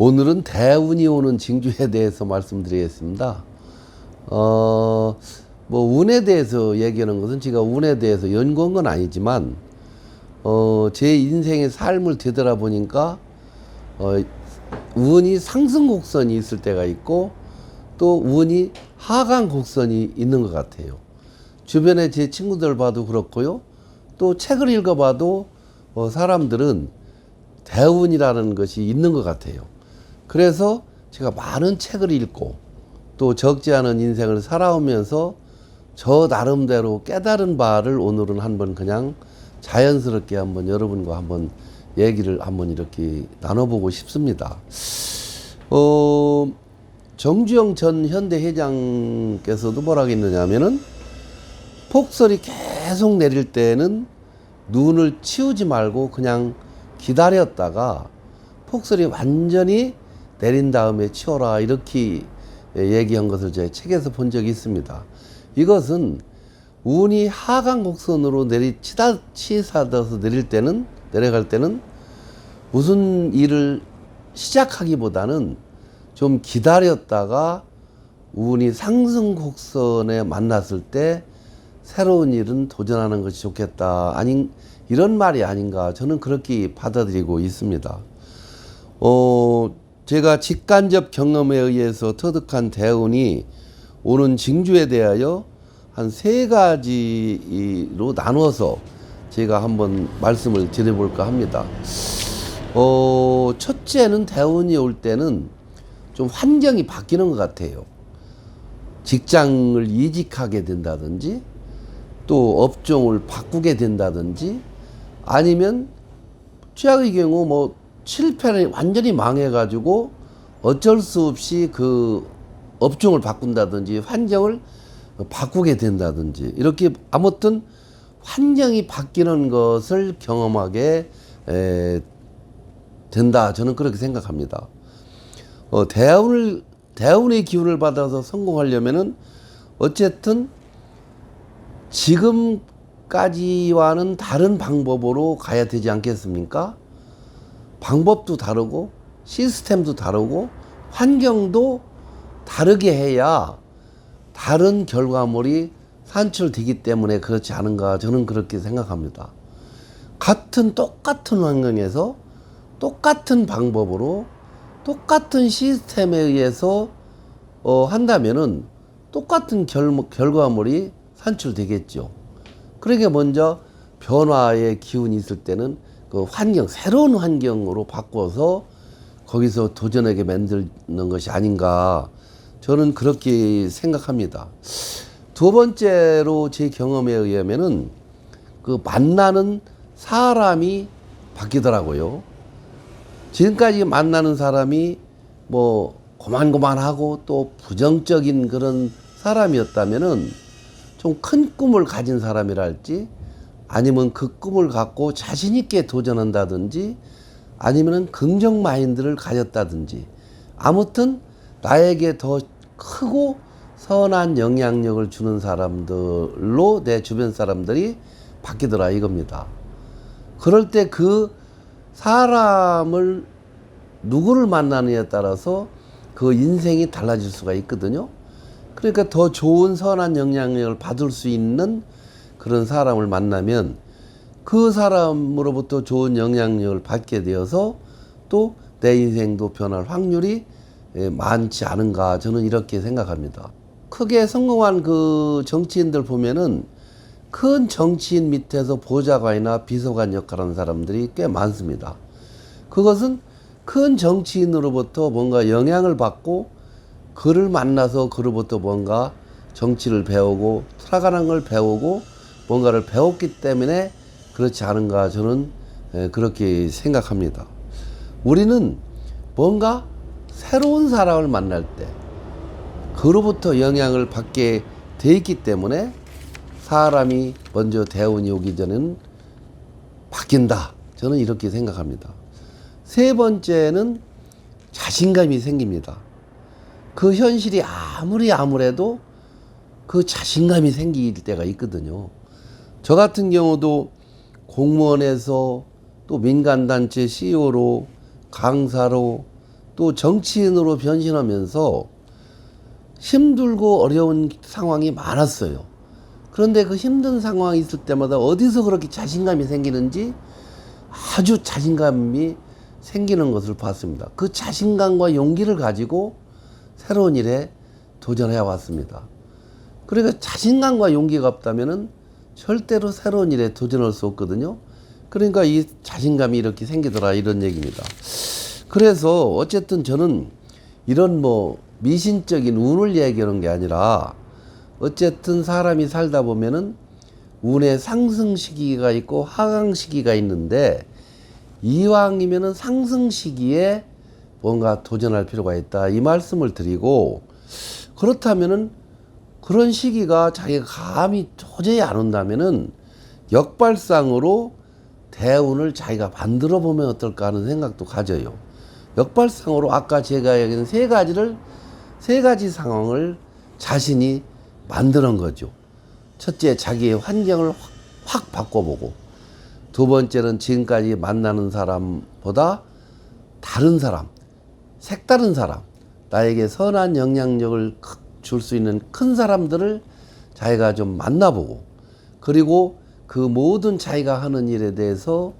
오늘은 대운이 오는 징주에 대해서 말씀드리겠습니다. 어, 뭐 운에 대해서 얘기하는 것은 제가 운에 대해서 연구한 건 아니지만 어, 제 인생의 삶을 되돌아보니까 어, 운이 상승 곡선이 있을 때가 있고 또 운이 하강 곡선이 있는 것 같아요. 주변에 제 친구들 봐도 그렇고요. 또 책을 읽어봐도 어, 사람들은 대운이라는 것이 있는 것 같아요. 그래서 제가 많은 책을 읽고 또 적지 않은 인생을 살아오면서 저 나름대로 깨달은 바를 오늘은 한번 그냥 자연스럽게 한번 여러분과 한번 얘기를 한번 이렇게 나눠보고 싶습니다. 어, 정주영 전 현대 회장께서도 뭐라 했느냐면은 폭설이 계속 내릴 때는 눈을 치우지 말고 그냥 기다렸다가 폭설이 완전히 내린 다음에 치워라 이렇게 얘기한 것을 제 책에서 본 적이 있습니다. 이것은 운이 하강 곡선으로 내리 치다 치사져서 내릴 때는 내려갈 때는 무슨 일을 시작하기보다는 좀 기다렸다가 운이 상승 곡선에 만났을 때 새로운 일은 도전하는 것이 좋겠다. 아닌 이런 말이 아닌가 저는 그렇게 받아들이고 있습니다. 어, 제가 직간접 경험에 의해서 터득한 대운이 오는 징주에 대하여 한 세 가지로 나눠서 제가 한번 말씀을 드려볼까 합니다. 어, 첫째는 대운이 올 때는 좀 환경이 바뀌는 것 같아요. 직장을 이직하게 된다든지 또 업종을 바꾸게 된다든지 아니면 최악의 경우 뭐 실패를 완전히 망해가지고 어쩔 수 없이 그 업종을 바꾼다든지 환경을 바꾸게 된다든지 이렇게 아무튼 환경이 바뀌는 것을 경험하게 에, 된다 저는 그렇게 생각합니다. 어, 대운을 대운의 기운을 받아서 성공하려면은 어쨌든 지금까지와는 다른 방법으로 가야 되지 않겠습니까? 방법도 다르고 시스템도 다르고 환경도 다르게 해야 다른 결과물이 산출되기 때문에 그렇지 않은가 저는 그렇게 생각합니다. 같은 똑같은 환경에서 똑같은 방법으로 똑같은 시스템에 의해서 어, 한다면은 똑같은 결, 결과물이 산출되겠죠. 그러게 먼저 변화의 기운이 있을 때는 그 환경, 새로운 환경으로 바꿔서 거기서 도전하게 만드는 것이 아닌가. 저는 그렇게 생각합니다. 두 번째로 제 경험에 의하면은 그 만나는 사람이 바뀌더라고요. 지금까지 만나는 사람이 뭐 고만고만하고 또 부정적인 그런 사람이었다면은 좀 큰 꿈을 가진 사람이랄지 아니면 그 꿈을 갖고 자신 있게 도전한다든지 아니면은 긍정 마인드를 가졌다든지 아무튼 나에게 더 크고 선한 영향력을 주는 사람들로 내 주변 사람들이 바뀌더라 이겁니다. 그럴 때 그 사람을 누구를 만나느냐에 따라서 그 인생이 달라질 수가 있거든요. 그러니까 더 좋은 선한 영향력을 받을 수 있는 그런 사람을 만나면 그 사람으로부터 좋은 영향력을 받게 되어서 또 내 인생도 변할 확률이 예, 많지 않은가 저는 이렇게 생각합니다. 크게 성공한 그 정치인들 보면은 큰 정치인 밑에서 보좌관이나 비서관 역할하는 사람들이 꽤 많습니다. 그것은 큰 정치인으로부터 뭔가 영향을 받고 그를 만나서 그로부터 뭔가 정치를 배우고 살아가는 걸 배우고 뭔가를 배웠기 때문에 그렇지 않은가 저는 예, 그렇게 생각합니다. 우리는 뭔가 새로운 사람을 만날 때 그로부터 영향을 받게 돼 있기 때문에 사람이 먼저 대운이 오기 전에는 바뀐다. 저는 이렇게 생각합니다. 세 번째는 자신감이 생깁니다. 그 현실이 아무리 아무래도 그 자신감이 생길 때가 있거든요. 저 같은 경우도 공무원에서 또 민간단체 CEO로 강사로 또 정치인으로 변신하면서 힘들고 어려운 상황이 많았어요. 그런데 그 힘든 상황이 있을 때마다 어디서 그렇게 자신감이 생기는지 아주 자신감이 생기는 것을 봤습니다. 그 자신감과 용기를 가지고 새로운 일에 도전해 왔습니다. 그러니까 자신감과 용기가 없다면은 절대로 새로운 일에 도전할 수 없거든요. 그러니까 이 자신감이 이렇게 생기더라 이런 얘기입니다. 그래서 어쨌든 저는 이런 뭐 미신적인 운을 얘기하는 게 아니라 어쨌든 사람이 살다 보면은 운의 상승 시기가 있고 하강 시기가 있는데 이왕이면은 상승 시기에 뭔가 도전할 필요가 있다 이 말씀을 드리고 그렇다면은 그런 시기가 자기가 감이 도저히 안 온다면은 역발상으로 대운을 자기가 만들어 보면 어떨까 하는 생각도 가져요. 역발상으로 아까 제가 얘기한 세 가지를 세 가지 상황을 자신이 만드는 거죠. 첫째, 자기의 환경을 확, 확 바꿔보고, 두 번째는 지금까지 만나는 사람보다 다른 사람, 색다른 사람, 나에게 선한 영향력을 줄 수 있는 큰 사람들을 자기가 좀 만나보고, 그리고 그 모든 자기가 하는 일에 대해서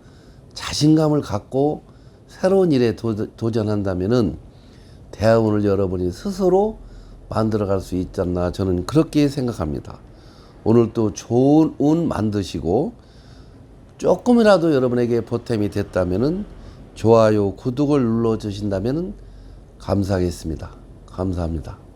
자신감을 갖고 새로운 일에 도, 도전한다면은 대화문을 여러분이 스스로 만들어갈 수 있지 않나 저는 그렇게 생각합니다. 오늘 또 좋은 운 만드시고 조금이라도 여러분에게 보탬이 됐다면은 좋아요, 구독을 눌러 주신다면은 감사하겠습니다. 감사합니다.